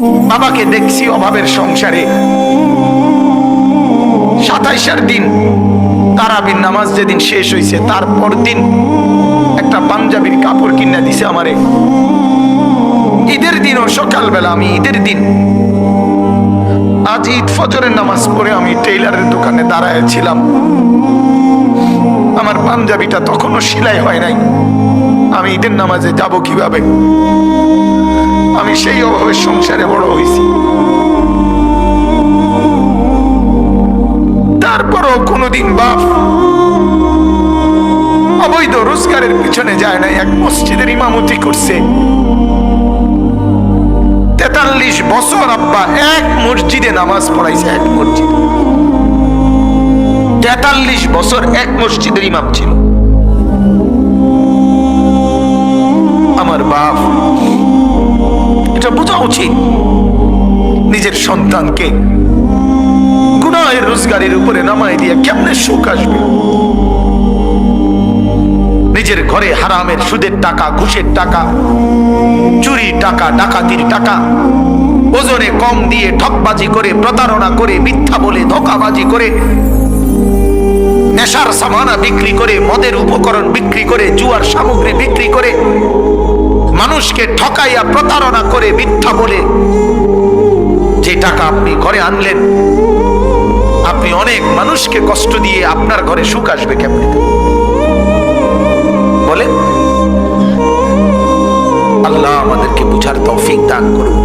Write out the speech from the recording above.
বাবাকে দেখছি অভাবের সংসারে। সাতাইশার দিন তারাবির নামাজ যেদিন শেষ হয়েছে তারপর দিন একটা পাঞ্জাবির কাপড় কিনা দিছে আমারে। ঈদের দিনও সকালবেলা আমি ঈদের দিন আজ ঈদ ফজরের নামাজ পড়ে আমি টেইলারের দোকানে দাঁড়ায় ছিলাম। আমার পাঞ্জাবিটা তখনও সেলাই হয় নাই। আমি ঈদের নামাজে যাব কীভাবে? আমি সেই অভাবের সংসারে বড় হয়েছি তারপরও কোনোদিন বাপ অবৈধ রোজগারের পিছনে যায় না এক মসজিদের ইমামতি করছে। তেতাল্লিশ বছর আব্বা এক মসজিদে নামাজ পড়াইছে এক মসজিদ। তেতাল্লিশ বছর এক মসজিদের ইমাম ছিল। বোঝা উচিত। নিজের সন্তানকে গুনাহের রোজগারের উপরে নামাই দিয়ে কেমনে সুখ আসবে? নিজের ঘরে হারামের সুদের টাকা, ঘুষের টাকা, চুরি টাকা, ডাকাতির টাকা, ওজনে কম দিয়ে ঠকবাজি করে, প্রতারণা করে, মিথ্যা বলে, ধোকাবাজি করে, নেশার সামানা বিক্রি করে, মদের উপকরণ বিক্রি করে, জুয়ার সামগ্রী বিক্রি করে মানুষকে ঠকাইয়া প্রতারণা করে মিথ্যা বলে যে টাকা আপনি ঘরে আনলেন, আপনি অনেক মানুষকে কষ্ট দিয়ে আপনার ঘরে সুখ আসবে কেমনে? বলে আল্লাহ আমাদেরকে বুঝার তৌফিক দান করুন।